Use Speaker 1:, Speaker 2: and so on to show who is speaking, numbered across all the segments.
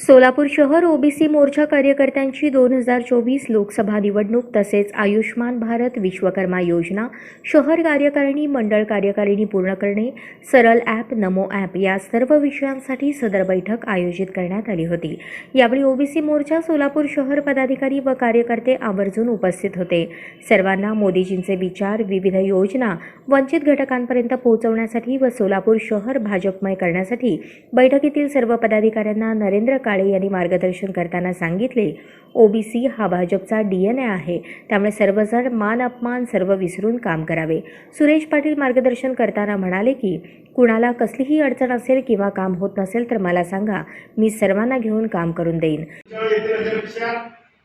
Speaker 1: सोलापूर शहर ओबीसी मोर्चा कार्यकर्त्यांची दोन हजार चोवीस लोकसभा निवडणूक तसेच आयुष्मान भारत विश्वकर्मा योजना शहर कार्यकारिणी मंडळ कार्यकारिणी पूर्ण करणे सरळ ॲप नमो ॲप या सर्व विषयांसाठी सदर बैठक आयोजित करण्यात आली होती. यावेळी ओबीसी मोर्चा सोलापूर शहर पदाधिकारी व कार्यकर्ते आवर्जून उपस्थित होते. सर्वांना मोदीजींचे विचार विविध योजना वंचित घटकांपर्यंत पोहोचवण्यासाठी व सोलापूर शहर भाजपमय करण्यासाठी बैठकीतील सर्व पदाधिकाऱ्यांना नरेंद्र काळे यांनी मार्गदर्शन करताना सांगितले ओबीसी हा भाजपचा डीएनए आहे त्यामुळे सर्वजण मान अपमान सर्व विसरून काम करावे. सुरेश पाटील मार्गदर्शन करताना म्हणाले की कुणाला कसलीही अडचण असेल किंवा काम होत नसेल तर मला सांगा मी सर्वांना घेऊन काम करून देईन.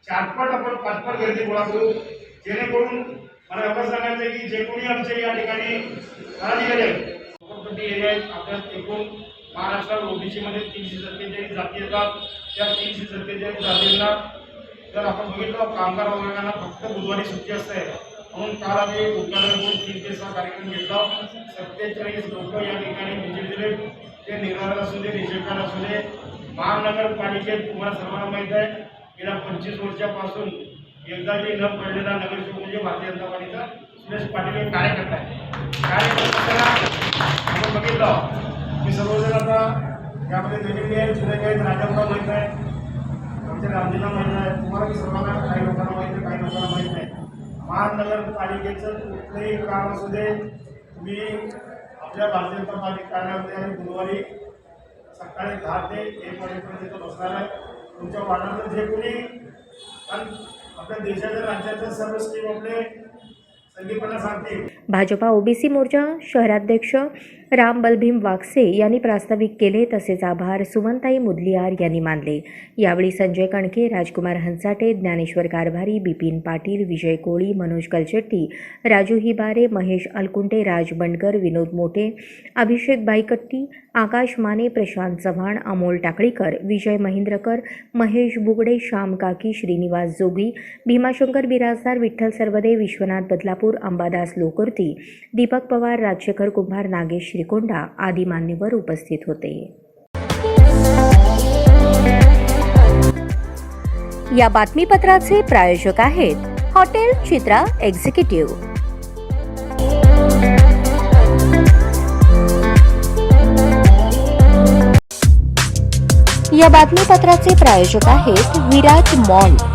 Speaker 2: चारपट आपण पाचपट गर्दी गोळा करू जेणेकरून मला एवढं सांगायचं की जे कोणी या ठिकाणी आपल्या एकूण महाराष्ट्रात ओबीसी मध्ये तीनशे सत्तेचाळीस जाती येतात. त्या तीनशे सत्तेचाळीस जातींना जर आपण बघितलं कामगार वर्गांना फक्त बुधवारी सुट्टी असते. म्हणून काल आम्ही उद्घाटन करून तीन ते सहा कार्यक्रम घेतला. सत्तेचाळीस लोक या ठिकाणी विजय दिले. ते निर्धारण असू दे निषेधकार असू दे. महानगरपालिकेत तुम्हाला सर्वांना माहीत आहे गेल्या पंचवीस वर्षापासून एकदाही न पडलेला नगरसेवक म्हणजे भारतीय जनता पार्टीचा सुरेश पाटील हे कार्यकर्ता आहे कार्यकर्त्याला आपण बघितलं. मी सर्वजण आता यामध्ये वेगवेगळे आहेत जुने काही राजांना माहीत आहे आमच्या रामजीला माहीत आहे तुम्हाला मी सर्वांना काही लोकांना माहीत आहे काही लोकांना माहीत नाही. महानगरपालिकेचं कुठलंही काम असू दे मी आपल्या भारतीय जनता पार्टी कार्यालयामध्ये आणि गुरुवारी सकाळी दहा ते एक वाजेपर्यंत तिथं बसणार आहे. तुमच्या वार्डातलं जे कोणी आणि आपल्या देशाच्या राज्याच्या सर्व स्कीम आपले संदीपांना सांगतील.
Speaker 1: भाजपा ओबीसी मोर्चा शहराध्यक्ष राम बलभीम वागसे यांनी प्रास्ताविक केले तसेच आभार सुमनताई मुदलियार यांनी मानले. यावेळी संजय कणके राजकुमार हंसाटे ज्ञानेश्वर कारभारी बिपिन पाटील विजय कोळी मनोज कलचेट्टी राजू हिबारे महेश अलकुंटे राज बंडकर विनोद मोटे अभिषेक बाईकट्टी आकाश माने प्रशांत चव्हाण अमोल टाकळीकर विजय महिंद्रकर महेश बुगडे श्याम काकी श्रीनिवास जोगी भीमाशंकर बिराजदार विठ्ठल सर्वदे विश्वनाथ बदलापूर अंबादास लोकुर्ती दीपक पवार राजशेखर कुंभार नागेश श्रीकोंडा आदी मान्यवर उपस्थित होते. या बातमीपत्राचे प्रायोजक आहेत हॉटेल चित्रा एक्झिक्युटिव्ह. या बातमीपत्राचे प्रायोजक आहेत विराज मॉल.